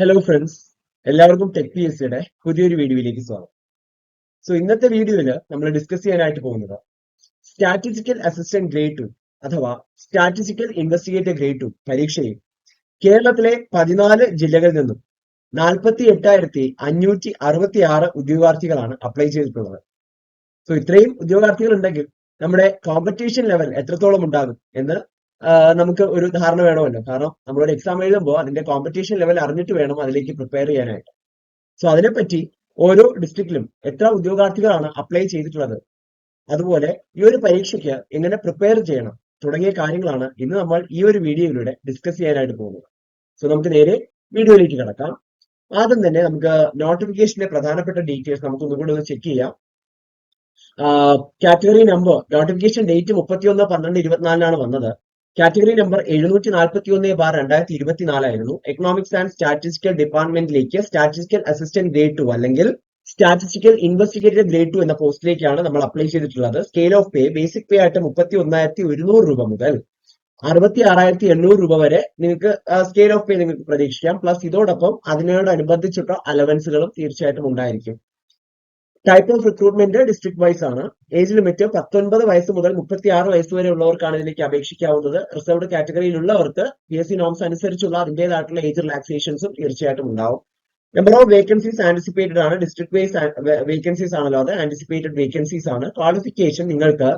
Hello friends എല്ലാവർക്കും tech P S സിയുടെ പുതിയൊരു വീഡിയോയിലേക്ക് സ്വാഗതം. സോ ഇന്നത്തെ വീഡിയോയിൽ നമ്മൾ ഡിസ്കസ് ചെയ്യാനായിട്ട് പോകുന്നത് സ്റ്റാറ്റിസ്റ്റിക്കൽ അസിസ്റ്റന്റ് ഗ്രേഡ് ടു അഥവാ സ്റ്റാറ്റിസ്റ്റിക്കൽ ഇൻവെസ്റ്റിഗേറ്റർ ഗ്രേഡ് ടു പരീക്ഷയിൽ കേരളത്തിലെ പതിനാല് ജില്ലകളിൽ നിന്നും നാൽപ്പത്തി എട്ടായിരത്തി അഞ്ഞൂറ്റി അറുപത്തി ആറ് ഉദ്യോഗാർത്ഥികളാണ് അപ്ലൈ ചെയ്തിട്ടുള്ളത്. സോ ഇത്രയും ഉദ്യോഗാർത്ഥികൾ ഉണ്ടെങ്കിൽ നമ്മുടെ കോമ്പറ്റീഷൻ ലെവൽ എത്രത്തോളം ഉണ്ടാകും എന്ന് നമുക്ക് ഒരു ധാരണ വേണമല്ലോ. കാരണം നമ്മളൊരു എക്സാം എഴുതുമ്പോൾ അതിന്റെ കോമ്പറ്റീഷൻ ലെവൽ അറിഞ്ഞിട്ട് വേണം അതിലേക്ക് പ്രിപ്പയർ ചെയ്യാനായിട്ട്. സോ അതിനെപ്പറ്റി ഓരോ ഡിസ്ട്രിക്റ്റിലും എത്ര ഉദ്യോഗാർത്ഥികളാണ് അപ്ലൈ ചെയ്തിട്ടുള്ളത്. അതുപോലെ ഈ ഒരു പരീക്ഷയ്ക്ക് എങ്ങനെ പ്രിപ്പയർ ചെയ്യണം തുടങ്ങിയ കാര്യങ്ങളാണ് ഇന്ന് നമ്മൾ ഈ ഒരു വീഡിയോയിലൂടെ ഡിസ്കസ് ചെയ്യാനായിട്ട് പോകുന്നത്. സോ നമുക്ക് നേരെ വീഡിയോയിലേക്ക് കിടക്കാം. ആദ്യം തന്നെ നമുക്ക് നോട്ടിഫിക്കേഷന്റെ പ്രധാനപ്പെട്ട ഡീറ്റെയിൽസ് നമുക്ക് ഒന്നുകൂടി ഒന്ന് ചെക്ക് ചെയ്യാം. കാറ്റഗറി നമ്പർ നോട്ടിഫിക്കേഷൻ ഡേറ്റ് മുപ്പത്തിയൊന്ന് പന്ത്രണ്ട് ഇരുപത്തിനാലിനാണ് വന്നത്. കാറ്റഗറി നമ്പർ എഴുന്നൂറ്റി നാൽപ്പത്തി ഒന്ന് ബാർ രണ്ടായിരത്തി ഇരുപത്തിനാലായിരുന്നു എക്കണോമിക്സ് ആൻഡ് സ്റ്റാറ്റിസ്റ്റിക്കൽ ഡിപ്പാർട്ട്മെന്റിലേക്ക് സ്റ്റാറ്റിസ്റ്റിക്കൽ അസിസ്റ്റന്റ് ഗ്രേഡ് ടു അല്ലെങ്കിൽ സ്റ്റാറ്റിസ്റ്റിക്കൽ ഇൻവെസ്റ്റിഗേറ്റർ ഗ്രേഡ് ടു എന്ന പോസ്റ്റിലേക്കാണ് നമ്മൾ അപ്ലൈ ചെയ്തിട്ടുള്ളത്. Scale of pay basic pay ആയിട്ട് മുപ്പത്തി ഒന്നായിരത്തി ഒരുന്നൂറ് രൂപ മുതൽ അറുപത്തി ആറായിരത്തി എണ്ണൂറ് രൂപ വരെ നിങ്ങൾക്ക് സ്കെയിൽ ഓഫ് പേ നിങ്ങൾക്ക് പ്രതീക്ഷിക്കാം. പ്ലസ് ഇതോടൊപ്പം അതിനോടനുബന്ധിച്ചിട്ടുള്ള അലവൻസുകളും തീർച്ചയായിട്ടും ഉണ്ടായിരിക്കും. Type of recruitment district wise ആണ്. ഏജ് ലിമിറ്റ് പത്തൊൻപത് വയസ്സ് മുതൽ മുപ്പത്തി ആറ് വയസ്സ് വരെ ഉള്ളവർക്കാണ് ഇതിലേക്ക് അപേക്ഷിക്കാവുന്നത്. റിസർവ്ഡ് കാറ്റഗറിയിലുള്ളവർക്ക് പി എസ് സി നോംസ് അനുസരിച്ചുള്ള അതിന്റേതായിട്ടുള്ള ഏജ് റിലാക്സേഷൻസും തീർച്ചയായിട്ടും ഉണ്ടാവും. നമ്പർ ഓഫ് വേക്കൻസീസ് ആന്റിസിപ്പേറ്റഡ് ആണ്. ഡിസ്ട്രിക്ട് വൈസ് വേക്കൻസീസ് ആണല്ലോ അത്. ആന്റിസിപ്പേറ്റഡ് വേക്കൻസീസ് ആണ്. ക്വാളിഫിക്കേഷൻ നിങ്ങൾക്ക്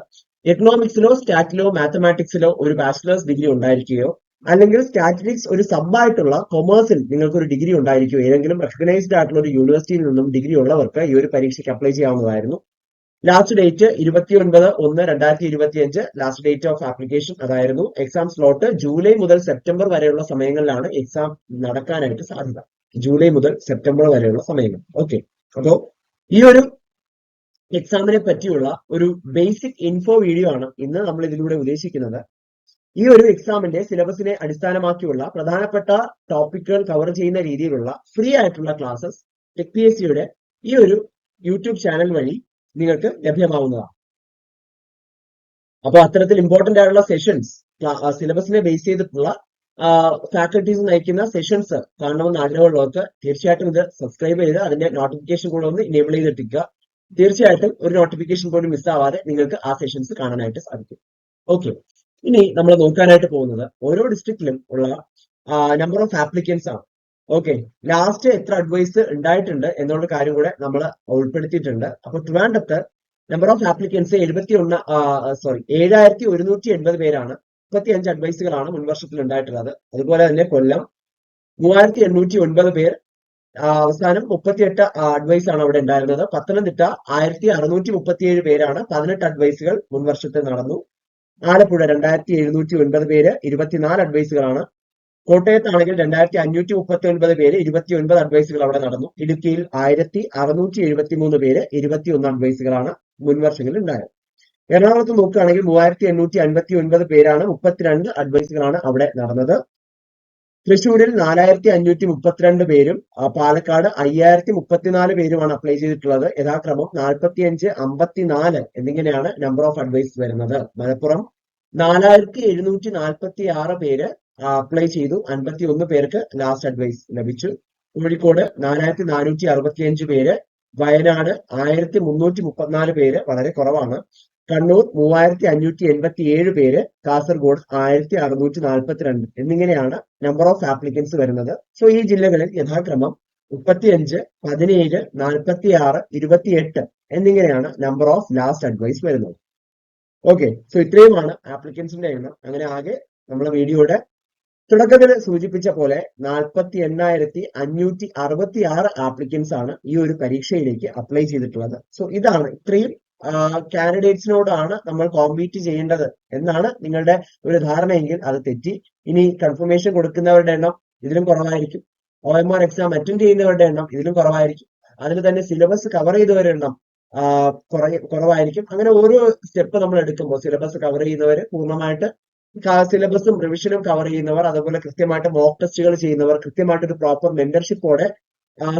എക്കണോമിക്സിലോ സ്റ്റാറ്റിലോ മാത്തമാറ്റിക്സിലോ ഒരു ബാച്ചിലേഴ്സ് ഡിഗ്രി ഉണ്ടായിരിക്കുകയോ അല്ലെങ്കിൽ സ്റ്റാറ്റിസ്റ്റിക്സ് ഒരു സബ്ബായിട്ടുള്ള കൊമേഴ്സിൽ നിങ്ങൾക്ക് ഒരു ഡിഗ്രി ഉണ്ടായിരിക്കും. ഏതെങ്കിലും റെക്കഗ്നൈസ്ഡ് ആയിട്ടുള്ള ഒരു യൂണിവേഴ്സിറ്റിയിൽ നിന്നും ഡിഗ്രി ഉള്ളവർക്ക് ഈ ഒരു പരീക്ഷയ്ക്ക് അപ്ലൈ ചെയ്യാവുന്നതായിരുന്നു. ലാസ്റ്റ് ഡേറ്റ് ഇരുപത്തി ഒൻപത് ഒന്ന് രണ്ടായിരത്തി ഇരുപത്തി അഞ്ച് ലാസ്റ്റ് ഡേറ്റ് ഓഫ് ആപ്ലിക്കേഷൻ അതായിരുന്നു. എക്സാം സ്ലോട്ട് ജൂലൈ മുതൽ സെപ്റ്റംബർ വരെയുള്ള സമയങ്ങളിലാണ് എക്സാം നടക്കാനായിട്ട് സാധ്യത. ജൂലൈ മുതൽ സെപ്റ്റംബർ വരെയുള്ള സമയങ്ങൾ. ഓക്കെ അപ്പോ ഈ ഒരു എക്സാമിനെ പറ്റിയുള്ള ഒരു ബേസിക് ഇൻഫോ വീഡിയോ ആണ് ഇന്ന് നമ്മൾ ഇതിലൂടെ ഉദ്ദേശിക്കുന്നത്. ഈ ഒരു എക്സാമിന്റെ സിലബസിനെ അടിസ്ഥാനമാക്കിയുള്ള പ്രധാനപ്പെട്ട ടോപ്പിക്കുകൾ കവർ ചെയ്യുന്ന രീതിയിലുള്ള ഫ്രീ ആയിട്ടുള്ള ക്ലാസ്സസ് ടെക് പി എസ് സിയുടെ ഈ ഒരു യൂട്യൂബ് ചാനൽ വഴി നിങ്ങൾക്ക് ലഭ്യമാവുന്നതാണ്. അപ്പോൾ അത്തരത്തിൽ ഇമ്പോർട്ടന്റ് ആയിട്ടുള്ള സെഷൻസ് സിലബസിനെ ബേസ് ചെയ്തിട്ടുള്ള ഫാക്കൽറ്റീസ് നയിക്കുന്ന സെഷൻസ് കാണണമെന്ന് ആഗ്രഹമുള്ളവർക്ക് തീർച്ചയായിട്ടും ഇത് സബ്സ്ക്രൈബ് ചെയ്ത് അതിന്റെ നോട്ടിഫിക്കേഷൻ കൂടെ ഒന്ന് ഇനേബിൾ ചെയ്തിട്ടിരിക്കുക. തീർച്ചയായിട്ടും ഒരു നോട്ടിഫിക്കേഷൻ പോലും മിസ്സാവാതെ നിങ്ങൾക്ക് ആ സെഷൻസ് കാണാനായിട്ട് സാധിക്കും. ഓക്കെ ഇനി നമ്മൾ നോക്കാനായിട്ട് പോകുന്നത് ഓരോ ഡിസ്ട്രിക്റ്റിലും ഉള്ള നമ്പർ ഓഫ് ആപ്ലിക്കൻസ് ആണ്. ഓക്കെ ലാസ്റ്റ് എത്ര അഡ്വൈസ് ഉണ്ടായിട്ടുണ്ട് എന്നുള്ള കാര്യം കൂടെ നമ്മൾ ഉൾപ്പെടുത്തിയിട്ടുണ്ട്. അപ്പൊ ട്രിവാൻഡത്ത് നമ്പർ ഓഫ് ആപ്ലിക്കൻസ് എഴുപത്തി ഒന്ന് സോറി ഏഴായിരത്തി ഒരുന്നൂറ്റി എൺപത് പേരാണ് മുപ്പത്തി അഞ്ച് അഡ്വൈസുകളാണ് മുൻവർഷത്തിൽ ഉണ്ടായിട്ടുള്ളത്. അതുപോലെ തന്നെ കൊല്ലം മൂവായിരത്തി എണ്ണൂറ്റി ഒൻപത് പേർ അവസാനം മുപ്പത്തിയെട്ട് അഡ്വൈസ് ആണ് അവിടെ ഉണ്ടായിരുന്നത്. പത്തനംതിട്ട ആയിരത്തി അറുന്നൂറ്റി മുപ്പത്തിയേഴ് പേരാണ് പതിനെട്ട് അഡ്വൈസുകൾ മുൻവർഷത്തിൽ നടന്നു. ആലപ്പുഴ രണ്ടായിരത്തി എഴുന്നൂറ്റി ഒൻപത് പേര് ഇരുപത്തിനാല് അഡ്വൈസുകളാണ് കോട്ടയത്താണെങ്കിൽ രണ്ടായിരത്തി അഞ്ഞൂറ്റി മുപ്പത്തി ഒൻപത് പേര് ഇരുപത്തി ഒൻപത് അഡ്വൈസുകൾ അവിടെ നടന്നു. ഇടുക്കിയിൽ ആയിരത്തി അറുന്നൂറ്റി എഴുപത്തി മൂന്ന് പേര് ഇരുപത്തി ഒന്ന് അഡ്വൈസുകളാണ് മുൻവർഷങ്ങളിൽ ഉണ്ടായത്. എറണാകുളത്ത് നോക്കുകയാണെങ്കിൽ മൂവായിരത്തി എണ്ണൂറ്റി അൻപത്തി ഒൻപത് പേരാണ് മുപ്പത്തിരണ്ട് അഡ്വൈസുകളാണ് അവിടെ നടന്നത്. തൃശ്ശൂരിൽ നാലായിരത്തി അഞ്ഞൂറ്റി മുപ്പത്തിരണ്ട് പേരും പാലക്കാട് അയ്യായിരത്തി മുപ്പത്തിനാല് പേരുമാണ് അപ്ലൈ ചെയ്തിട്ടുള്ളത്. യഥാക്രമം നാൽപ്പത്തി അഞ്ച് അമ്പത്തിനാല് എന്നിങ്ങനെയാണ് നമ്പർ ഓഫ് അഡ്വൈസ് വരുന്നത്. മലപ്പുറം നാലായിരത്തി എഴുന്നൂറ്റി നാൽപ്പത്തി ആറ് പേര് അപ്ലൈ ചെയ്തു. അൻപത്തി ഒന്ന് പേർക്ക് ലാസ്റ്റ് അഡ്വൈസ് ലഭിച്ചു. കോഴിക്കോട് നാലായിരത്തി നാനൂറ്റി അറുപത്തി അഞ്ച് പേര് വയനാട് ആയിരത്തി മുന്നൂറ്റി മുപ്പത്തിനാല് പേര് വളരെ കുറവാണ്. കണ്ണൂർ മൂവായിരത്തി അഞ്ഞൂറ്റി എൺപത്തി ഏഴ് പേര് കാസർഗോഡ് ആയിരത്തി അറുന്നൂറ്റി നാൽപ്പത്തിരണ്ട് എന്നിങ്ങനെയാണ് നമ്പർ ഓഫ് ആപ്ലിക്കൻസ് വരുന്നത്. സോ ഈ ജില്ലകളിൽ യഥാക്രമം മുപ്പത്തിയഞ്ച് പതിനേഴ് നാൽപ്പത്തി ആറ് ഇരുപത്തിയെട്ട് എന്നിങ്ങനെയാണ് നമ്പർ ഓഫ് ലാസ്റ്റ് അഡ്വൈസ് വരുന്നത്. ഓക്കെ സോ ഇത്രയുമാണ് ആപ്ലിക്കൻസിന്റെ എണ്ണം. അങ്ങനെ ആകെ നമ്മുടെ വീഡിയോയുടെ തുടക്കത്തിൽ സൂചിപ്പിച്ച പോലെ നാൽപ്പത്തി എണ്ണായിരത്തി അഞ്ഞൂറ്റി അറുപത്തി ആറ് ആപ്ലിക്കൻസ് ആണ് ഈ ഒരു പരീക്ഷയിലേക്ക് അപ്ലൈ ചെയ്തിട്ടുള്ളത്. സോ ഇതാണ് ഇത്രയും കാൻഡിഡേറ്റ്സിനോടാണ് നമ്മൾ കോമ്പീറ്റ് ചെയ്യേണ്ടത് എന്നാണ് നിങ്ങളുടെ ഒരു ധാരണയെങ്കിൽ അത് തെറ്റി. ഇനി കൺഫർമേഷൻ കൊടുക്കുന്നവരുടെ എണ്ണം ഇതിലും കുറവായിരിക്കും. O M R exam attend ചെയ്യുന്നവരുടെ എണ്ണം ഇതിലും കുറവായിരിക്കും. അതിൽ തന്നെ സിലബസ് കവർ ചെയ്തവരുടെ എണ്ണം കുറവായിരിക്കും. അങ്ങനെ ഓരോ സ്റ്റെപ്പ് നമ്മൾ എടുക്കുമ്പോൾ സിലബസ് കവർ ചെയ്യുന്നവര് പൂർണമായിട്ട് സിലബസും റിവിഷനും കവർ ചെയ്യുന്നവർ അതുപോലെ കൃത്യമായിട്ട് മോക്ക് ടെസ്റ്റുകൾ ചെയ്യുന്നവർ കൃത്യമായിട്ട് ഒരു പ്രോപ്പർ മെന്റർഷിപ്പോടെ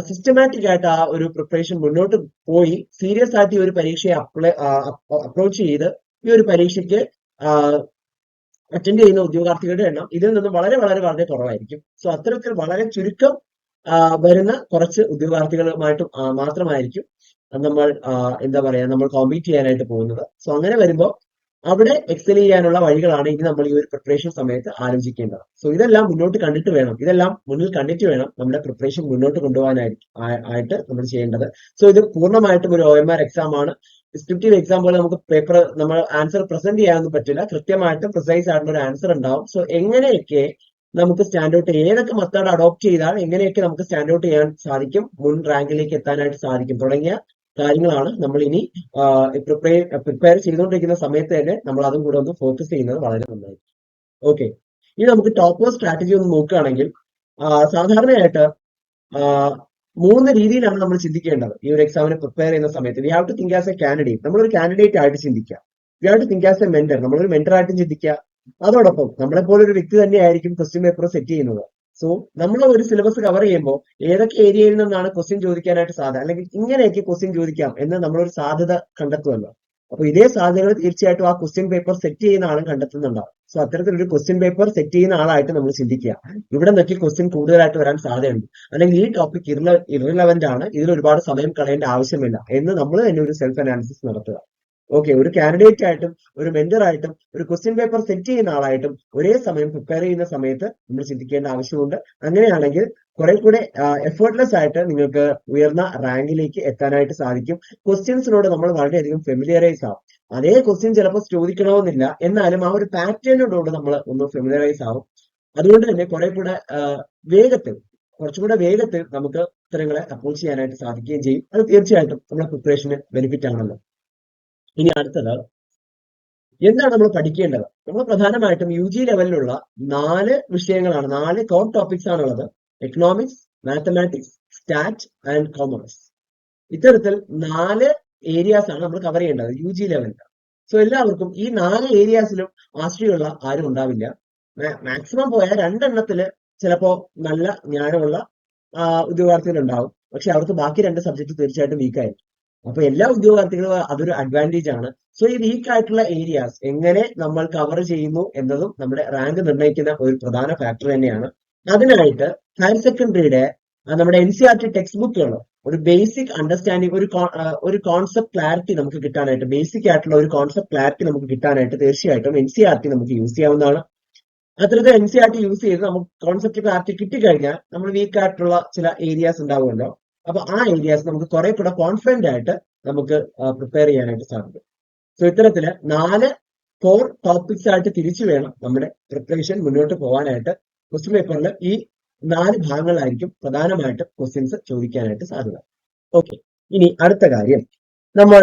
സിസ്റ്റമാറ്റിക് ആയിട്ട് ആ ഒരു പ്രിപ്പറേഷൻ മുന്നോട്ട് പോയി. സീരിയസ് ആയിട്ട് ഈ ഒരു പരീക്ഷയെ അപ്ലൈ അപ്രോച്ച് ചെയ്ത് ഈ ഒരു പരീക്ഷയ്ക്ക് അറ്റൻഡ് ചെയ്യുന്ന ഉദ്യോഗാർത്ഥികളുടെ എണ്ണം ഇതിൽ നിന്നും വളരെ വളരെ വളരെ കുറവായിരിക്കും. സോ അത്തരത്തിൽ വളരെ ചുരുക്കം വരുന്ന കുറച്ച് ഉദ്യോഗാർത്ഥികളുമായിട്ട് മാത്രമായിരിക്കും നമ്മൾ എന്താ പറയാ നമ്മൾ കോമ്പീറ്റ് ചെയ്യാനായിട്ട് പോകുന്നത്. സോ അങ്ങനെ വരുമ്പോൾ അവിടെ എക്സൽ ചെയ്യാനുള്ള വഴികളാണ് ഇനി നമ്മൾ ഈ ഒരു പ്രിപ്പറേഷൻ സമയത്ത് ആലോചിക്കേണ്ടത്. സോ ഇതെല്ലാം മുന്നോട്ട് കണ്ടിട്ട് വേണം. ഇതെല്ലാം മുന്നിൽ കണ്ടിട്ട് വേണം നമ്മുടെ പ്രിപ്പറേഷൻ മുന്നോട്ട് കൊണ്ടുപോകാനായിട്ട് ആ- ആയിട്ട് നമ്മൾ ചെയ്യേണ്ടത്. സോ ഇത് പൂർണമായിട്ടും ഒരു ഒ എം ആർ എക്സാം ആണ്. ഡിസ്ക്രിപ്റ്റീവ് എക്സാം പോലെ നമുക്ക് പേപ്പർ നമ്മൾ ആൻസർ പ്രസന്റ് ചെയ്യാനൊന്നും പറ്റില്ല. കൃത്യമായിട്ട് പ്രിസൈസ് ആയിട്ടുള്ള ഒരു ആൻസർ ഉണ്ടാവും. സോ എങ്ങനെയൊക്കെ നമുക്ക് സ്റ്റാൻഡ് ഔട്ട് ഏതൊക്കെ മെത്തേഡ് അഡോപ്റ്റ് ചെയ്താൽ എങ്ങനെയൊക്കെ നമുക്ക് സ്റ്റാൻഡ് ഔട്ട് ചെയ്യാൻ സാധിക്കും മുൻ റാങ്കിലേക്ക് എത്താനായിട്ട് സാധിക്കും തുടങ്ങിയ കാര്യങ്ങളാണ് നമ്മൾ ഇനി പ്രിപ്പയർ പ്രിപ്പയർ ചെയ്തുകൊണ്ടിരിക്കുന്ന സമയത്ത് തന്നെ നമ്മൾ അതും കൂടെ ഒന്ന് ഫോക്കസ് ചെയ്യുന്നത് വളരെ നന്നായിരിക്കും ഓക്കെ ഇനി നമുക്ക് ടോപ്പ് സ്ട്രാറ്റജി ഒന്ന് നോക്കുകയാണെങ്കിൽ സാധാരണയായിട്ട് മൂന്ന് രീതിയിലാണ് നമ്മൾ ചിന്തിക്കേണ്ടത് ഈ ഒരു എക്സാമിനെ പ്രിപ്പയർ ചെയ്യുന്ന സമയത്ത്. We have to think as a candidate നമ്മളൊരു കാൻഡിഡേറ്റ് ആയിട്ട് ചിന്തിക്കുക. We have to think as a mentor നമ്മളൊരു മെന്റർ ആയിട്ടും ചിന്തിക്കുക. അതോടൊപ്പം നമ്മളെ പോലെ ഒരു വ്യക്തി തന്നെയായിരിക്കും ക്വസ്റ്റ്യൻ പേപ്പർ സെറ്റ് ചെയ്യുന്നത്. സോ നമ്മൾ ഒരു സിലബസ് കവർ ചെയ്യുമ്പോൾ ഏതൊക്കെ ഏരിയയിൽ നിന്നാണ് ക്വസ്റ്റ്യൻ ചോദിക്കാനായിട്ട് സാധ്യത? അല്ലെങ്കിൽ ഇങ്ങനെയൊക്കെ ക്വസ്റ്റ്യൻ ചോദിക്കാം എന്ന് നമ്മളൊരു സാധ്യത കണ്ടെത്തുമല്ലോ അപ്പൊ ഇതേ സാധ്യതകൾ തീർച്ചയായിട്ടും ആ ക്വസ്റ്റ്യൻ പേപ്പർ സെറ്റ് ചെയ്യുന്ന ആളും കണ്ടെത്തുന്നുണ്ടാവും. സോ അത്തരത്തിലൊരു ക്വസ്റ്റ്യൻ പേപ്പർ സെറ്റ് ചെയ്യുന്ന ആളായിട്ട് നമ്മൾ ചിന്തിക്കുക. ഇവിടെ നിന്നൊക്കെ ക്വസ്റ്റ്യൻ കൂടുതലായിട്ട് വരാൻ സാധ്യതയുണ്ട്. അല്ലെങ്കിൽ ഈ ടോപ്പിക് ഇറിലവന്റ് ആണ് ഇതിൽ ഒരുപാട് സമയം കളയേണ്ട ആവശ്യമില്ല എന്ന് നമ്മൾ തന്നെ ഒരു സെൽഫ് അനാലിസിസ് നടത്തുക. ഓക്കെ ഒരു കാൻഡിഡേറ്റ് ആയിട്ടും ഒരു മെന്റർ ആയിട്ടും ഒരു ക്വസ്റ്റ്യൻ പേപ്പർ സെറ്റ് ചെയ്യുന്ന ആളായിട്ടും ഒരേ സമയം പ്രിപ്പയർ ചെയ്യുന്ന സമയത്ത് നമ്മൾ ചിന്തിക്കേണ്ട ആവശ്യമുണ്ട്. അങ്ങനെയാണെങ്കിൽ കുറെ കൂടെ എഫേർട്ട്ലെസ് ആയിട്ട് നിങ്ങൾക്ക് ഉയർന്ന റാങ്കിലേക്ക് എത്താനായിട്ട് സാധിക്കും. ക്വസ്റ്റ്യൻസിനോട് നമ്മൾ വളരെയധികം ഫെമിലിയറൈസ് ആവും. അതേ ക്വസ്റ്റ്യൻ ചിലപ്പോൾ ചോദിക്കണമെന്നില്ല. എന്നാലും ആ ഒരു പാറ്റേണിനോട് നമ്മൾ ഒന്ന് ഫെമിലിയറൈസ് ആവും. അതുകൊണ്ട് തന്നെ കുറെ കൂടെ വേഗത്തിൽ കുറച്ചുകൂടെ വേഗത്തിൽ നമുക്ക് ഉത്തരങ്ങളെ അപ്രോച്ച് ചെയ്യാനായിട്ട് സാധിക്കുകയും ചെയ്യും. അത് തീർച്ചയായിട്ടും നമ്മുടെ പ്രിപ്പറേഷന് ബെനിഫിറ്റ് ആണല്ലോ. ഇനി അടുത്തത് എന്താണ് നമ്മൾ പഠിക്കേണ്ടത്? നമ്മൾ പ്രധാനമായിട്ടും യു ജി ലെവലിലുള്ള നാല് വിഷയങ്ങളാണ് നാല് കോർ ടോപ്പിക്സ് ആണുള്ളത്. Economics mathematics stat and commerce ഇത്തരത്തിൽ നാല് ഏരിയാസ് ആണ് നമ്മൾ കവർ ചെയ്യേണ്ടത് യു ജി ലെവലിൽ സോ എല്ലാവർക്കും ഈ നാല് ഏരിയാസിലും ആശ്രയമുള്ള ആരും ഉണ്ടാവില്ല. മാക്സിമം പോയാൽ രണ്ടെണ്ണത്തിൽ ചിലപ്പോ നല്ല ജ്ഞാനമുള്ള ഉദ്യോഗാർത്ഥികൾ ഉണ്ടാവും. പക്ഷെ അവർക്ക് ബാക്കി രണ്ട് സബ്ജക്ട് തീർച്ചയായിട്ടും വീക്ക് ആയിരിക്കും. അപ്പൊ എല്ലാ ഉദ്യോഗാർത്ഥികളും അതൊരു അഡ്വാന്റേജ് ആണ്. സോ ഈ വീക്ക് ആയിട്ടുള്ള ഏരിയാസ് എങ്ങനെ നമ്മൾ കവർ ചെയ്യുന്നു എന്നതും നമ്മുടെ റാങ്ക് നിർണയിക്കുന്ന ഒരു പ്രധാന ഫാക്ടർ തന്നെയാണ്. അതിനായിട്ട് ഹയർ സെക്കൻഡറിയുടെ നമ്മുടെ N C R T text ബുക്കുകൾ ഒരു ബേസിക് അണ്ടർസ്റ്റാൻഡിങ് ഒരു ഒരു കോൺസെപ്റ്റ് ക്ലാരിറ്റി നമുക്ക് കിട്ടാനായിട്ട് ബേസിക് ആയിട്ടുള്ള ഒരു കോൺസെപ്റ്റ് ക്ലാരിറ്റി നമുക്ക് കിട്ടാനായിട്ട് തീർച്ചയായിട്ടും എൻ സി ആർ ടി നമുക്ക് യൂസ് ചെയ്യാവുന്നതാണ്. അത്തരത്തിൽ N C R T use ചെയ്ത് നമുക്ക് കോൺസെപ്റ്റ് ക്ലാരിറ്റി കിട്ടിക്കഴിഞ്ഞാൽ നമ്മൾ വീക്ക് ആയിട്ടുള്ള ചില ഏരിയാസ് ഉണ്ടാവുമല്ലോ. അപ്പൊ ആ ഏരിയാസ് നമുക്ക് കുറെ കൂടെ കോൺഫിഡന്റ് ആയിട്ട് നമുക്ക് പ്രിപ്പയർ ചെയ്യാനായിട്ട് സാധിക്കും. സോ ഇത്തരത്തിൽ നാല് കോർ ടോപ്പിക്സ് ആയിട്ട് തിരിച്ചു വേണം നമ്മുടെ പ്രിപ്പറേഷൻ മുന്നോട്ട് പോകാനായിട്ട്. ക്വസ്റ്റ്യൻ പേപ്പറിൽ ഈ നാല് ഭാഗങ്ങളായിരിക്കും പ്രധാനമായിട്ടും ക്വസ്റ്റ്യൻസ് ചോദിക്കാനായിട്ട് സാധ്യത. ഓക്കെ ഇനി അടുത്ത കാര്യം. നമ്മൾ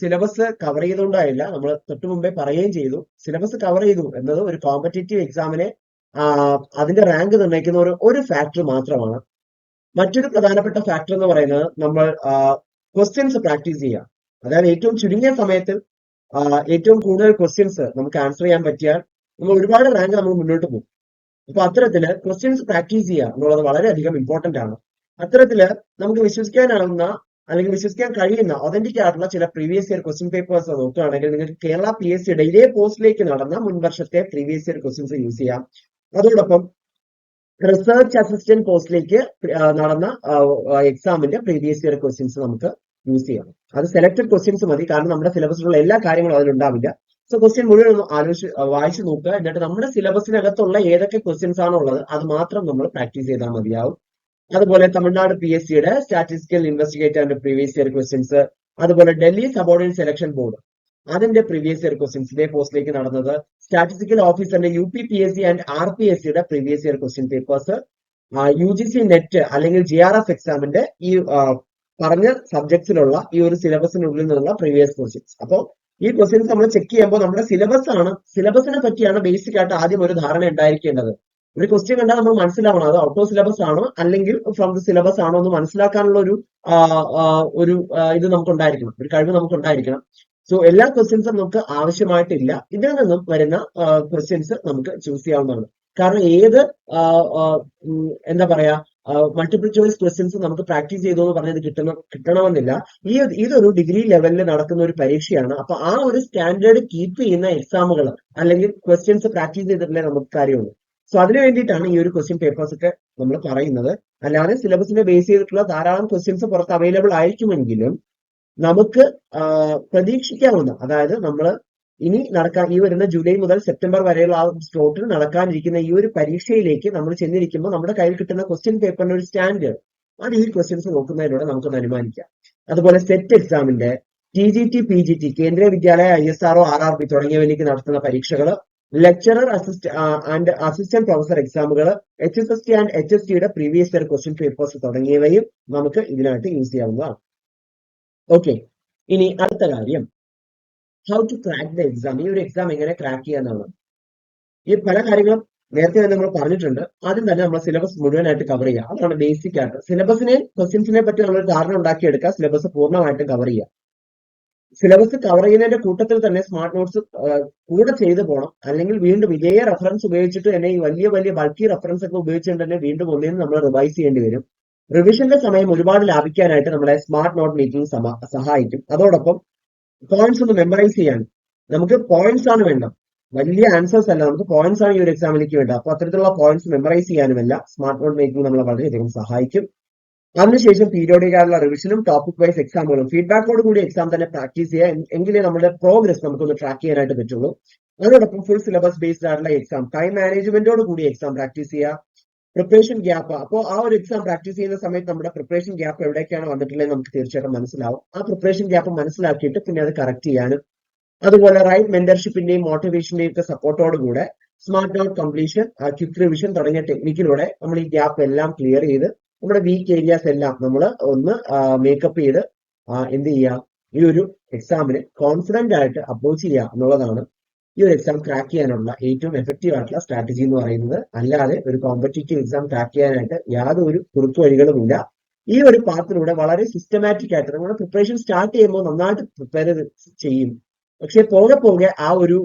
സിലബസ് കവർ ചെയ്തുകൊണ്ടായില്ല. നമ്മൾ തൊട്ടു മുമ്പേ പറയുകയും ചെയ്തു. സിലബസ് കവർ ചെയ്തു എന്നത് ഒരു കോമ്പറ്റേറ്റീവ് എക്സാമിനെ അതിന്റെ റാങ്ക് നിർണയിക്കുന്ന ഒരു ഒരു ഫാക്ടർ മാത്രമാണ്. മറ്റൊരു പ്രധാനപ്പെട്ട ഫാക്ടർ എന്ന് പറയുന്നത് നമ്മൾ ക്വസ്റ്റ്യൻസ് പ്രാക്ടീസ് ചെയ്യുക. അതായത് ഏറ്റവും ചുരുങ്ങിയ സമയത്തിൽ ഏറ്റവും കൂടുതൽ ക്വസ്റ്റ്യൻസ് നമുക്ക് ആൻസർ ചെയ്യാൻ പറ്റിയാൽ നമ്മൾ ഒരുപാട് റാങ്ക് നമുക്ക് മുന്നോട്ട് പോകും. അപ്പൊ അത്തരത്തിൽ ക്വസ്റ്റ്യൻസ് പ്രാക്ടീസ് ചെയ്യുക എന്നുള്ളത് വളരെയധികം ഇമ്പോർട്ടന്റ് ആണ്. അത്തരത്തിൽ നമുക്ക് വിശ്വസിക്കാനാവുന്ന അല്ലെങ്കിൽ വിശ്വസിക്കാൻ കഴിയുന്ന ഒതന്റിക് ആയിട്ടുള്ള ചില പ്രീവിയസ് ഇയർ ക്വസ്റ്റ്യൻ പേപ്പേഴ്സ് നോക്കുകയാണെങ്കിൽ നിങ്ങൾക്ക് കേരള പി എസ് സിയുടെ ഇതേ പോസ്റ്റിലേക്ക് നടന്ന മുൻവർഷത്തെ പ്രീവിയസ് ഇയർ ക്വസ്റ്റ്യൻസ് യൂസ് ചെയ്യാം. അതോടൊപ്പം റിസർച്ച് അസിസ്റ്റന്റ് പോസ്റ്റിലേക്ക് നടന്ന എക്സാമിന്റെ പ്രീവിയസ് ഇയർ ക്വസ്റ്റ്യൻസ് നമുക്ക് യൂസ് ചെയ്യണം അത് സെലക്ടഡ് ക്വസ്റ്റ്യൻസ് മതി കാരണം നമ്മുടെ സിലബസിലുള്ള എല്ലാ കാര്യങ്ങളും അതിലുണ്ടാവില്ല. സോ ക്വസ്റ്റ്യൻ മുഴുവൻ ഒന്ന് ആലോചിച്ച് വായിച്ചു നോക്കുക. എന്നിട്ട് നമ്മുടെ സിലബസിനകത്തുള്ള ഏതൊക്കെ ക്വസ്റ്റ്യൻസ് ആണോ ഉള്ളത് അത് മാത്രം നമ്മൾ പ്രാക്ടീസ് ചെയ്താൽ മതിയാവും. അതുപോലെ തമിഴ്നാട് പി എസ് സിയുടെ സ്റ്റാറ്റിസ്റ്റിക്കൽ ഇൻവെസ്റ്റിഗേറ്ററിന്റെ പ്രീവിയസ് ഇയർ ക്വസ്റ്റ്യൻസ് അതുപോലെ ഡൽഹി സബോർഡിനേറ്റ് സെലക്ഷൻ ബോർഡ് അതിന്റെ പ്രീവിയസ് ഇയർ ക്വസ്റ്റ്യൻസ് ഇതേ പോസ്റ്റിലേക്ക് നടന്നത്. Statistical ഓഫീസറിന്റെ U P P S C and R P S സിയുടെ previous year question papers U G C net അല്ലെങ്കിൽ ജി ആർ എഫ് എക്സാമിന്റെ ഈ പറഞ്ഞ സബ്ജക്ട്സിലുള്ള ഈ ഒരു സിലബസിനുള്ളിൽ നിന്നുള്ള പ്രീവിയസ് ക്വസ്റ്റ്യൻസ് അപ്പോൾ ഈ ക്വസ്റ്റ്യൻസ് നമ്മൾ ചെക്ക് ചെയ്യുമ്പോൾ നമ്മുടെ സിലബസ് ആണ് സിലബസിനെ പറ്റിയാണ് ബേസിക് ആയിട്ട് ആദ്യം ഒരു ധാരണ ഉണ്ടായിരിക്കേണ്ടത്. ഒരു ക്വസ്റ്റ്യൻ കണ്ടാൽ നമ്മൾ മനസ്സിലാവണം അത് ഔട്ട് ഓഫ് സിലബസ് ആണോ അല്ലെങ്കിൽ ഫ്രം ദ സിലബസ് ആണോ എന്ന് മനസ്സിലാക്കാനുള്ള ഒരു ഒരു ഇത് നമുക്ക് ഉണ്ടായിരിക്കണം ഒരു കഴിവ് നമുക്ക് ഉണ്ടായിരിക്കണം സോ എല്ലാ ക്വസ്റ്റ്യൻസും നമുക്ക് ആവശ്യമായിട്ടില്ല. ഇതിൽ നിന്നും വരുന്ന ക്വസ്റ്റ്യൻസ് നമുക്ക് ചൂസ് ചെയ്യാവുന്നതാണ്. കാരണം ഏത് എന്താ പറയാ മൾട്ടിപ്പിൾ ചോയ്സ് ക്വസ്റ്റ്യൻസ് നമുക്ക് പ്രാക്ടീസ് ചെയ്തു എന്ന് പറഞ്ഞത് കിട്ടണം കിട്ടണമെന്നില്ല. ഈ ഇതൊരു ഡിഗ്രി ലെവലിൽ നടക്കുന്ന ഒരു പരീക്ഷയാണ്. അപ്പൊ ആ ഒരു സ്റ്റാൻഡേർഡ് കീപ്പ് ചെയ്യുന്ന എക്സാമുകൾ അല്ലെങ്കിൽ ക്വസ്റ്റ്യൻസ് പ്രാക്ടീസ് ചെയ്തിട്ടില്ലേ നമുക്ക് കാര്യമുള്ളൂ. സോ അതിനു വേണ്ടിയിട്ടാണ് ഈ ഒരു ക്വസ്റ്റ്യൻ പേപ്പേഴ്സ് ഒക്കെ നമ്മൾ പറയുന്നത്. അല്ലാതെ സിലബസിനെ ബേസ് ചെയ്തിട്ടുള്ള ധാരാളം ക്വസ്റ്റ്യൻസ് പുറത്ത് അവൈലബിൾ ആയിരിക്കുമെങ്കിലും നമുക്ക് പ്രതീക്ഷിക്കാവുന്ന അതായത് നമ്മൾ ഇനി നടക്കാൻ ഈ വരുന്ന ജൂലൈ മുതൽ സെപ്റ്റംബർ വരെയുള്ള ആ സ്ലോട്ടിൽ നടക്കാനിരിക്കുന്ന ഈ ഒരു പരീക്ഷയിലേക്ക് നമ്മൾ ചെന്നിരിക്കുമ്പോൾ നമ്മുടെ കയ്യിൽ കിട്ടുന്ന ക്വസ്റ്റ്യൻ പേപ്പറിന്റെ ഒരു സ്റ്റാൻഡേർഡ് അത് ഈ ക്വസ്റ്റ്യൻസ് നോക്കുന്നതിലൂടെ നമുക്കൊന്ന് അനുമാനിക്കാം. അതുപോലെ സെറ്റ് എക്സാമിന്റെ T G T P G T Kendriya Vidyalaya I S R R R B തുടങ്ങിയവയിലേക്ക് നടത്തുന്ന പരീക്ഷകൾ lecturer assist and assistant professor എക്സാമുകൾ H S S T and H S ടിയുടെ പ്രീവിയസ് ഇയർ ക്വസ്റ്റ്യൻ പേപ്പേഴ്സ് തുടങ്ങിയവയും നമുക്ക് ഇതിനായിട്ട് use ചെയ്യാവുന്നതാണ്. Okay ഇനി അടുത്ത കാര്യം. How to crack the exam ഈ ഒരു എക്സാം എങ്ങനെ ക്രാക്ക് ചെയ്യാന്നാണ് ഈ പല കാര്യങ്ങളും നേരത്തെ തന്നെ നമ്മൾ പറഞ്ഞിട്ടുണ്ട്. ആദ്യം തന്നെ നമ്മൾ സിലബസ് മുഴുവനായിട്ട് കവർ ചെയ്യുക. അതാണ് ബേസിക് ആയിട്ട്. സിലബസിനെ ക്വസ്റ്റ്യൻസിനെ പറ്റി നമ്മളൊരു ധാരണ ഉണ്ടാക്കിയെടുക്കുക. സിലബസ് പൂർണമായിട്ടും കവർ ചെയ്യുക. സിലബസ് കവർ ചെയ്യുന്നതിന്റെ കൂട്ടത്തിൽ തന്നെ സ്മാർട്ട് നോട്ട്സ് കൂടെ ചെയ്തു പോകണം അല്ലെങ്കിൽ വീണ്ടും ഇതേ റെഫറൻസ് ഉപയോഗിച്ചിട്ട് തന്നെ ഈ വലിയ വലിയ ബൾക്കി റെഫറൻസ് ഒക്കെ ഉപയോഗിച്ചുകൊണ്ട് തന്നെ വീണ്ടും ഒന്നിനും നമ്മൾ റിവൈസ് ചെയ്യേണ്ടി വരും. റിവിഷന്റെ സമയം ഒരുപാട് ലാഭിക്കാനായിട്ട് നമ്മളെ സ്മാർട്ട് നോട്ട് മേക്കിംഗ് സഹായിക്കും. അതോടൊപ്പം പോയിന്റ്സ് ഒന്ന് മെമ്മറൈസ് ചെയ്യാൻ. നമുക്ക് പോയിന്റ്സ് ആണ് വേണ്ടത്. വലിയ ആൻസേഴ്സ് അല്ല. നമുക്ക് പോയിന്റ്സ് ആണ് ഈ ഒരു എക്സാമിലേക്ക് വേണ്ടത്. അപ്പൊ അത്തരത്തിലുള്ള പോയിന്റ്സ് മെമ്മറൈസ് ചെയ്യാനുമല്ല സ്മാർട്ട് നോട്ട് മേക്കിംഗ് നമ്മളെ വളരെയധികം സഹായിക്കും. അതിനുശേഷം പീരിയോഡിക് ആയിട്ടുള്ള റിവിഷനും ടോപ്പിക് വൈസ് എക്സാമുകളും ഫീഡ്ബാക്കോട് കൂടി എക്സാം തന്നെ പ്രാക്ടീസ് ചെയ്യുക. എങ്കിലേ നമ്മുടെ പ്രോഗ്രസ് നമുക്കൊന്ന് ട്രാക്ക് ചെയ്യാനായിട്ട് പറ്റുള്ളൂ. അതോടൊപ്പം ഫുൾ സിലബസ് ബേസ്ഡ് ആയിട്ടുള്ള എക്സാം ടൈം മാനേജ്മെന്റോട് കൂടി എക്സാം പ്രാക്ടീസ് ചെയ്യുക. പ്രിപ്പറേഷൻ ഗ്യാപ്പ് അപ്പോൾ ആ ഒരു എക്സാം പ്രാക്ടീസ് ചെയ്യുന്ന സമയത്ത് നമ്മുടെ പ്രിപ്പറേഷൻ ഗ്യാപ്പ് എവിടേക്കാണ് വന്നിട്ടുള്ളത് നമുക്ക് തീർച്ചയായിട്ടും മനസ്സിലാവും. ആ പ്രിപ്പറേഷൻ ഗ്യാപ്പ് മനസ്സിലാക്കിയിട്ട് പിന്നെ അത് കറക്റ്റ് ചെയ്യാനും അതുപോലെ റൈറ്റ് മെന്റർഷിപ്പിന്റെയും മോട്ടിവേഷന്റെയും ഒക്കെ സപ്പോർട്ടോട് കൂടെ smart dot completion quick revision തുടങ്ങിയ ടെക്നിക്കിലൂടെ നമ്മൾ ഈ ഗ്യാപ്പ് എല്ലാം ക്ലിയർ ചെയ്ത് നമ്മുടെ വീക്ക് ഏരിയാസ് എല്ലാം നമ്മൾ ഒന്ന് മേക്കപ്പ് ചെയ്ത് എന്ത് ചെയ്യുക? ഈ ഒരു എക്സാമിന് കോൺഫിഡന്റ് ആയിട്ട് അപ്രോച്ച് ചെയ്യുക എന്നുള്ളതാണ് ഈ ഒരു എക്സാം ക്രാക്ക് ചെയ്യാനുള്ള ഏറ്റവും എഫക്റ്റീവ് ആയിട്ടുള്ള സ്ട്രാറ്റജി എന്ന് പറയുന്നത് അല്ലാതെ ഒരു കോമ്പറ്റേറ്റീവ് എക്സാം ക്രാക്ക് ചെയ്യാനായിട്ട് യാതൊരു കുറുക്കു വഴികളുമില്ല. ഈ ഒരു പാത്തിലൂടെ വളരെ സിസ്റ്റമാറ്റിക് ആയിട്ട് നമ്മുടെ പ്രിപ്പറേഷൻ സ്റ്റാർട്ട് ചെയ്യുമ്പോൾ നന്നായിട്ട് പ്രിപ്പയർ ചെയ്യും. പക്ഷെ പോകെ പോകെ ആ ഒരു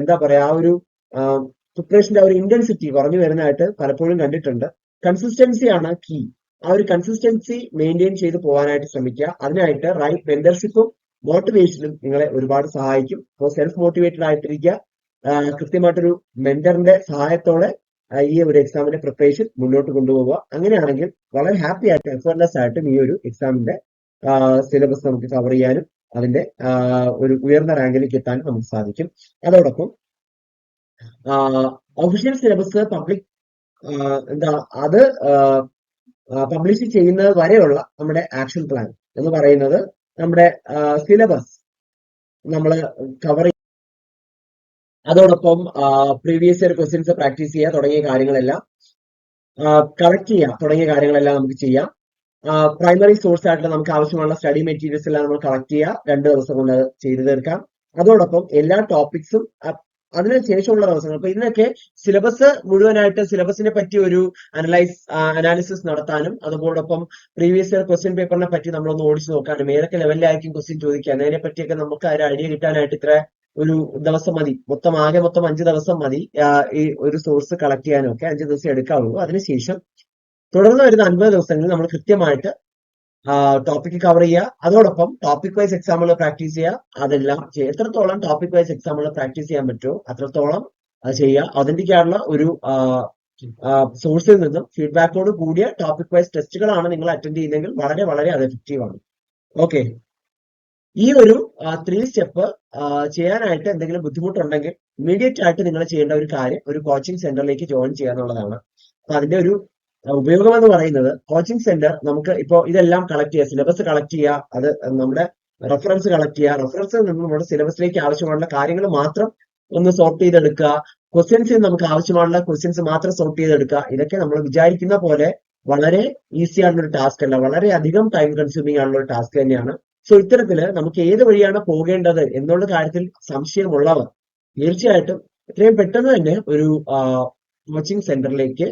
എന്താ പറയാ ആ ഒരു പ്രിപ്പറേഷന്റെ ആ ഒരു ഇന്റൻസിറ്റി കുറഞ്ഞു വരുന്നതായിട്ട് പലപ്പോഴും കണ്ടിട്ടുണ്ട്. കൺസിസ്റ്റൻസി ആണ് കീ ആ ഒരു കൺസിസ്റ്റൻസി മെയിന്റെയിൻ ചെയ്ത് പോകാനായിട്ട് ശ്രമിക്കുക. അതിനായിട്ട് റൈറ്റ് മെന്റർഷിപ്പും മോട്ടിവേഷനും നിങ്ങളെ ഒരുപാട് സഹായിക്കും. അപ്പോൾ സെൽഫ് മോട്ടിവേറ്റഡ് ആയിട്ടിരിക്കുക കൃത്യമായിട്ടൊരു മെന്ററിന്റെ സഹായത്തോടെ ഈ ഒരു എക്സാമിന്റെ പ്രിപ്പറേഷൻ മുന്നോട്ട് കൊണ്ടുപോവുക. അങ്ങനെയാണെങ്കിൽ വളരെ ഹാപ്പി ആയിട്ട് എഫർട്ട്ലെസ് ആയിട്ടും ഈ ഒരു എക്സാമിന്റെ സിലബസ് നമുക്ക് കവർ ചെയ്യാനും അതിന്റെ ഒരു ഉയർന്ന റാങ്കിലേക്ക് എത്താനും നമുക്ക് സാധിക്കും. അതോടൊപ്പം ഒഫീഷ്യൽ സിലബസ് പബ്ലിക് എന്താ അത് പബ്ലിഷ് ചെയ്യുന്നത് വരെയുള്ള നമ്മുടെ ആക്ഷൻ പ്ലാൻ എന്ന് പറയുന്നത് നമ്മുടെ സിലബസ് നമ്മൾ കവർ അതോടൊപ്പം പ്രീവിയസ് ഇയർ ക്വസ്റ്റ്യൻസ് പ്രാക്ടീസ് ചെയ്യുക തുടങ്ങിയ കാര്യങ്ങളെല്ലാം കളക്ട് ചെയ്യുക തുടങ്ങിയ കാര്യങ്ങളെല്ലാം നമുക്ക് ചെയ്യാം. പ്രൈമറി സോഴ്സ് ആയിട്ട് നമുക്ക് ആവശ്യമുള്ള സ്റ്റഡി മെറ്റീരിയൽസ് എല്ലാം നമ്മൾ കളക്ട് ചെയ്യുക രണ്ട് ദിവസം കൊണ്ട് ചെയ്തു തീർക്കാം. അതോടൊപ്പം എല്ലാ ടോപ്പിക്സും അതിന് ശേഷമുള്ള ദിവസങ്ങൾ. അപ്പൊ ഇതിനൊക്കെ സിലബസ് മുഴുവനായിട്ട് സിലബസിനെ പറ്റി ഒരു അനലൈസ് അനാലിസിസ് നടത്താനും അതോടൊപ്പം പ്രീവിയസ് ഇയർ ക്വസ്റ്റ്യൻ പേപ്പറിനെ പറ്റി നമ്മളൊന്ന് ഓടിച്ചു നോക്കാനും ഏതൊക്കെ ലെവലിലായിരിക്കും ക്വസ്റ്റ്യൻ ചോദിക്കുക അതിനെ പറ്റിയൊക്കെ നമുക്ക് ഒരു ഐഡിയ കിട്ടാനായിട്ട് ഇത്ര ഒരു ദിവസം മതി. മൊത്തം ആകെ മൊത്തം അഞ്ച് ദിവസം മതി ഈ ഒരു സോഴ്സ് കളക്ട് ചെയ്യാനൊക്കെ അഞ്ച് ദിവസം എടുക്കാവുള്ളൂ. അതിനുശേഷം തുടർന്ന് വരുന്ന അൻപത് ദിവസങ്ങളിൽ നമ്മൾ കൃത്യമായിട്ട് ടോപ്പിക് കവർ ചെയ്യുക. അതോടൊപ്പം ടോപ്പിക് വൈസ് എക്സാമുകൾ പ്രാക്ടീസ് ചെയ്യുക. അതെല്ലാം എത്രത്തോളം ടോപ്പിക് വൈസ് എക്സാമുകൾ പ്രാക്ടീസ് ചെയ്യാൻ പറ്റുമോ അത്രത്തോളം അത് ചെയ്യുക. ഒതന്റിക് ആയിട്ടുള്ള ഒരു സോഴ്സിൽ നിന്നും ഫീഡ്ബാക്കോട് കൂടിയ ടോപ്പിക് വൈസ് ടെസ്റ്റുകളാണ് നിങ്ങൾ അറ്റൻഡ് ചെയ്യുന്നതെങ്കിൽ വളരെ വളരെ അത് എഫക്റ്റീവ് ആണ്. ഓക്കെ ഈ ഒരു ത്രീ സ്റ്റെപ്പ് ചെയ്യാനായിട്ട് എന്തെങ്കിലും ബുദ്ധിമുട്ടുണ്ടെങ്കിൽ ഇമ്മീഡിയറ്റ് ആയിട്ട് നിങ്ങൾ ചെയ്യേണ്ട ഒരു കാര്യം ഒരു കോച്ചിങ് സെന്ററിലേക്ക് ജോയിൻ ചെയ്യുക എന്നുള്ളതാണ്. അപ്പൊ അതിന്റെ ഒരു ഉപയോഗം എന്ന് പറയുന്നത് കോച്ചിങ് സെന്റർ നമുക്ക് ഇപ്പോൾ ഇതെല്ലാം കളക്ട് ചെയ്യുക സിലബസ് കളക്ട് ചെയ്യുക അത് നമ്മുടെ റെഫറൻസ് കളക്ട് ചെയ്യുക റെഫറൻസിൽ നിന്ന് നമ്മുടെ സിലബസിലേക്ക് ആവശ്യമുള്ള കാര്യങ്ങൾ മാത്രം ഒന്ന് സോർട്ട് ചെയ്തെടുക്കുക. ക്വസ്റ്റ്യൻസിൽ നമുക്ക് ആവശ്യമുള്ള ക്വസ്റ്റ്യൻസ് മാത്രം സോർട്ട് ചെയ്തെടുക്കുക. ഇതൊക്കെ നമ്മൾ വിചാരിക്കുന്ന പോലെ വളരെ ഈസി ആയിട്ടുള്ള ഒരു ടാസ്ക് അല്ല. വളരെ അധികം ടൈം കൺസ്യൂമിംഗ് ആയിട്ടുള്ള ഒരു ടാസ്ക് തന്നെയാണ്. സോ ഇത്തരത്തിൽ നമുക്ക് ഏത് വഴിയാണ് പോകേണ്ടത് എന്നുള്ള കാര്യത്തിൽ സംശയമുള്ളവർ തീർച്ചയായിട്ടും എത്രയും പെട്ടെന്ന് തന്നെ ഒരു കോച്ചിങ് സെന്ററിലേക്ക്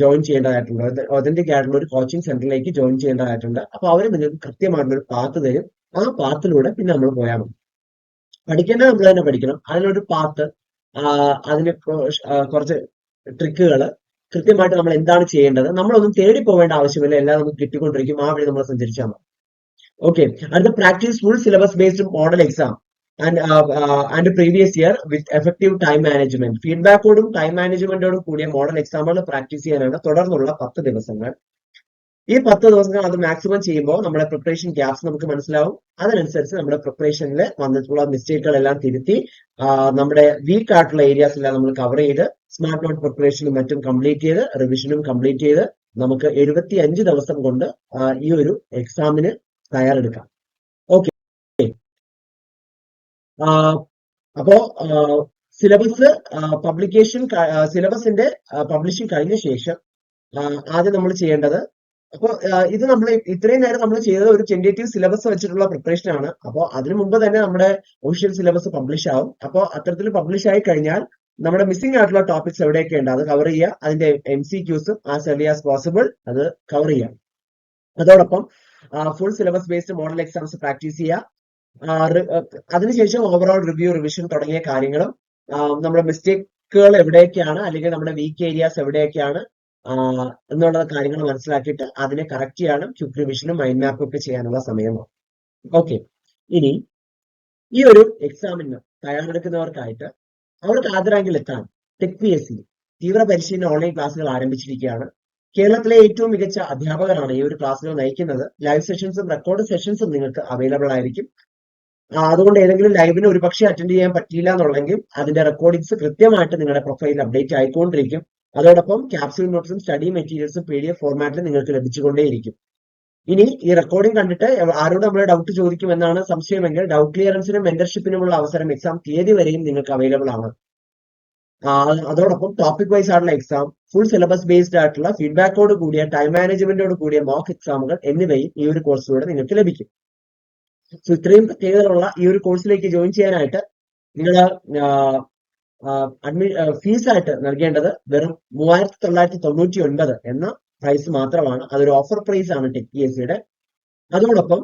ജോയിൻ ചെയ്യേണ്ടതായിട്ടുണ്ട്. ഒതന്റിക് ആയിട്ടുള്ള ഒരു കോച്ചിങ് സെന്ററിലേക്ക് ജോയിൻ ചെയ്യേണ്ടതായിട്ടുണ്ട്. അപ്പൊ അവർ നിങ്ങൾക്ക് കൃത്യമായിട്ടുള്ള ഒരു പാത്ത് തരും. ആ പാത്തിലൂടെ പിന്നെ നമ്മൾ പോയാൽ മതി. പഠിക്കേണ്ടത് നമ്മൾ തന്നെ പഠിക്കണം. അതിനൊരു പാത്ത് അതിന് കുറച്ച് ട്രിക്കുകൾ കൃത്യമായിട്ട് നമ്മൾ എന്താണ് ചെയ്യേണ്ടത്? നമ്മളൊന്നും തേടി പോകേണ്ട ആവശ്യമില്ല. എല്ലാം നമുക്ക് കിട്ടിക്കൊണ്ടിരിക്കും. ആ വഴി നമ്മൾ സഞ്ചരിച്ചാൽ മതി. ഓക്കെ അടുത്ത practice full syllabus based model exam and and previous year with effective time management ഫീഡ്ബാക്കോടും time മാനേജ്മെന്റോടും കൂടിയ മോഡൽ എക്സാമുകൾ പ്രാക്ടീസ് ചെയ്യാനാണ് തുടർന്നുള്ള പത്ത് ദിവസങ്ങൾ. ഈ പത്ത് ദിവസങ്ങൾ അത് മാക്സിമം ചെയ്യുമ്പോൾ നമ്മുടെ പ്രിപ്പറേഷൻ ഗ്യാപ്സ് നമുക്ക് മനസ്സിലാവും. അതിനനുസരിച്ച് നമ്മുടെ പ്രിപ്പറേഷനിൽ വന്നിട്ടുള്ള മിസ്റ്റേക്കുകളെല്ലാം തിരുത്തി നമ്മുടെ വീക്ക് ആയിട്ടുള്ള ഏരിയാസ് എല്ലാം നമ്മൾ കവർ ചെയ്ത് സ്മാർട്ട് നോട്ട് പ്രിപ്പറേഷനും മറ്റും കംപ്ലീറ്റ് ചെയ്ത് റിവിഷനും കംപ്ലീറ്റ് ചെയ്ത് നമുക്ക് എഴുപത്തി അഞ്ച് ദിവസം കൊണ്ട് ഈ ഒരു എക്സാമിന് തയ്യാറെടുക്കാം ഓക്കെ അപ്പോ സിലബസ് പബ്ലിക്കേഷൻ സിലബസിന്റെ പബ്ലിഷിംഗ് കഴിഞ്ഞ ശേഷം ആദ്യം നമ്മൾ ചെയ്യേണ്ടത് അപ്പോൾ ഇത് നമ്മൾ ഇത്രയും നേരം നമ്മൾ ചെയ്തത് ഒരു ടെന്റേറ്റീവ് സിലബസ് വെച്ചിട്ടുള്ള പ്രിപ്പറേഷൻ ആണ്. അപ്പോൾ അതിനു മുമ്പ് തന്നെ നമ്മുടെ ഒഫീഷ്യൽ സിലബസ് പബ്ലിഷ് ആവും. അപ്പോൾ അത്തരത്തിൽ പബ്ലിഷ് ആയി കഴിഞ്ഞാൽ നമ്മുടെ മിസ്സിംഗ് ആയിട്ടുള്ള ടോപ്പിക്സ് എവിടെയൊക്കെ ഉണ്ട് അത് കവർ ചെയ്യുക. അതിന്റെ എം സി ക്യൂസും ആസ് എർലി ആസ് പോസിബിൾ അത് കവർ ചെയ്യാം അതോടൊപ്പം full syllabus based model exams practice ചെയ്യുക. അതിനുശേഷം ഓവറോൾ റിവ്യൂ റിവിഷൻ തുടങ്ങിയ കാര്യങ്ങളും നമ്മുടെ മിസ്റ്റേക്കുകൾ എവിടെയൊക്കെയാണ് അല്ലെങ്കിൽ നമ്മുടെ വീക്ക് ഏരിയാസ് എവിടെയൊക്കെയാണ് എന്നുള്ള കാര്യങ്ങൾ മനസ്സിലാക്കിയിട്ട് അതിനെ കറക്റ്റ് ചെയ്യാനും ക്യുക്ക് റിവിഷനും മൈൻഡ് മാപ്പും ഒക്കെ ചെയ്യാനുള്ള സമയമാണ്. ഓക്കെ ഇനി ഈ ഒരു എക്സാമിന് തയ്യാറെടുക്കുന്നവർക്കായിട്ട് അവർക്ക് ആദ്യ എത്താൻ ടെക് പി എസ് സി തീവ്ര പരിശീലന ഓൺലൈൻ ക്ലാസ്സുകൾ ആരംഭിച്ചിരിക്കുകയാണ്. കേരളത്തിലെ ഏറ്റവും മികച്ച അധ്യാപകരാണ് ഈ ഒരു ക്ലാസ്സുകൾ നയിക്കുന്നത്. ലൈവ് സെഷൻസും റെക്കോർഡ് സെഷൻസും നിങ്ങൾക്ക് അവൈലബിൾ ആയിരിക്കും. അതുകൊണ്ട് ഏതെങ്കിലും ലൈവിന് ഒരു പക്ഷേ അറ്റൻഡ് ചെയ്യാൻ പറ്റിയില്ല എന്നുള്ളെങ്കിൽ അതിന്റെ റെക്കോർഡിങ്സ് കൃത്യമായിട്ട് നിങ്ങളുടെ പ്രൊഫൈലിൽ അപ്ഡേറ്റ് ആയിക്കൊണ്ടിരിക്കും. അതോടൊപ്പം ക്യാപ്സ്യൂൾ നോട്ട്സും സ്റ്റഡി മെറ്റീരിയൽസും പി ഡി എഫ് ഫോർമാറ്റിൽ നിങ്ങൾക്ക് ലഭിച്ചുകൊണ്ടേയിരിക്കും. ഇനി ഈ റെക്കോർഡിംഗ് കണ്ടിട്ട് ആരോട് നമ്മൾ ഡൗട്ട് ചോദിക്കുമെന്നാണ് സംശയമെങ്കിൽ ഡൗട്ട് ക്ലിയറൻസിനും മെന്റർഷിപ്പിനുമുള്ള അവസരം എക്സാം തീയതി വരെയും നിങ്ങൾക്ക് അവൈലബിൾ ആണ്. അതോടൊപ്പം ടോപ്പിക് വൈസ് ആയിട്ടുള്ള എക്സാം ഫുൾ സിലബസ് ബേസ്ഡ് ആയിട്ടുള്ള ഫീഡ്ബാക്കോട് കൂടിയ ടൈം മാനേജ്മെന്റോട് കൂടിയ മോക്ക് എക്സാമുകൾ എന്നിവയും ഈ ഒരു കോഴ്സിലൂടെ നിങ്ങൾക്ക് ലഭിക്കും. സോ ഇത്രയും പ്രത്യേകതകളുള്ള ഈ ഒരു കോഴ്സിലേക്ക് ജോയിൻ ചെയ്യാനായിട്ട് നിങ്ങൾ അഡ്മി ഫീസ് ആയിട്ട് നൽകേണ്ടത് വെറും മൂവായിരത്തി തൊള്ളായിരത്തി തൊണ്ണൂറ്റി ഒൻപത് എന്ന പ്രൈസ് മാത്രമാണ്. അതൊരു ഓഫർ പ്രൈസ് ആണ് ടെക് പി എസ് സിയുടെ അതോടൊപ്പം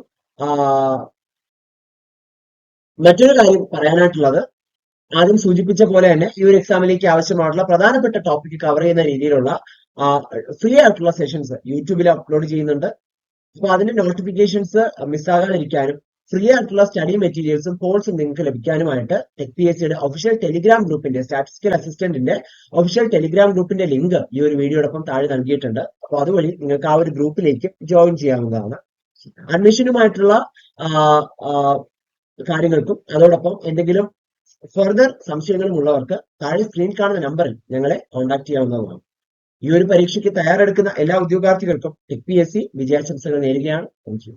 മറ്റൊരു കാര്യം പറയാനായിട്ടുള്ളത് ആദ്യം സൂചിപ്പിച്ച പോലെ തന്നെ ഈ ഒരു എക്സാമിലേക്ക് ആവശ്യമായിട്ടുള്ള പ്രധാനപ്പെട്ട ടോപ്പിക് കവർ ചെയ്യുന്ന രീതിയിലുള്ള ഫ്രീ ആയിട്ടുള്ള സെഷൻസ് യൂട്യൂബിൽ അപ്ലോഡ് ചെയ്യുന്നുണ്ട്. അപ്പൊ അതിന്റെ നോട്ടിഫിക്കേഷൻസ് മിസ്സാകാതിരിക്കാനും ഫ്രീ ആയിട്ടുള്ള സ്റ്റഡി മെറ്റീരിയൽസും കോഴ്സും നിങ്ങൾക്ക് ലഭിക്കാനുമായിട്ട് ടെക് പി എസ് സിയുടെ ഒഫീഷ്യൽ ടെലിഗ്രാം ഗ്രൂപ്പിന്റെ സ്റ്റാറ്റിസ്റ്റിക്കൽ അസിസ്റ്റന്റിന്റെ ഒഫീഷ്യൽ ടെലിഗ്രാം ഗ്രൂപ്പിന്റെ ലിങ്ക് ഈ ഒരു വീഡിയോടൊപ്പം താഴെ നൽകിയിട്ടുണ്ട്. അപ്പോൾ അതുവഴി നിങ്ങൾക്ക് ആ ഒരു ഗ്രൂപ്പിലേക്ക് ജോയിൻ ചെയ്യാവുന്നതാണ്. അഡ്മിഷനുമായിട്ടുള്ള കാര്യങ്ങൾക്കും അതോടൊപ്പം എന്തെങ്കിലും ഫെർദർ സംശയങ്ങളും ഉള്ളവർക്ക് താഴെ സ്ക്രീൻ കാണുന്ന നമ്പറിൽ ഞങ്ങളെ കോൺടാക്ട് ചെയ്യാവുന്നതാണ്. ഈ ഒരു പരീക്ഷയ്ക്ക് തയ്യാറെടുക്കുന്ന എല്ലാ ഉദ്യോഗാർത്ഥികൾക്കും ടെക് പി എസ് സി വിജയാശംസകൾ നേരുകയാണ്. താങ്ക്